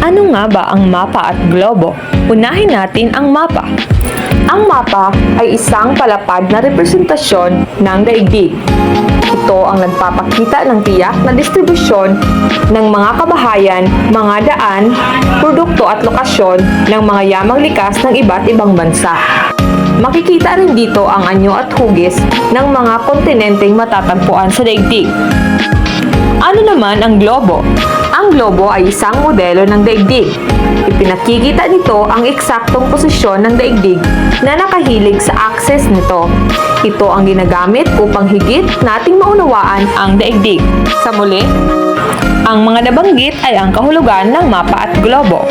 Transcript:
Ano nga ba ang mapa at globo? Unahin natin ang mapa. Ang mapa ay isang palapad na representasyon ng daigdig. Ito ang nagpapakita ng tiyak na distribusyon ng mga kabahayan, mga daan, produkto at lokasyon ng mga yamang likas ng iba't ibang bansa. Makikita rin dito ang anyo at hugis ng mga kontinenteng matatagpuan sa daigdig. Ano naman ang globo? Ang globo ay isang modelo ng daigdig. Ipinakikita nito ang eksaktong posisyon ng daigdig na nakahilig sa akses nito. Ito ang ginagamit upang higit nating maunawaan ang daigdig. Sa muli, ang mga nabanggit ay ang kahulugan ng mapa at globo.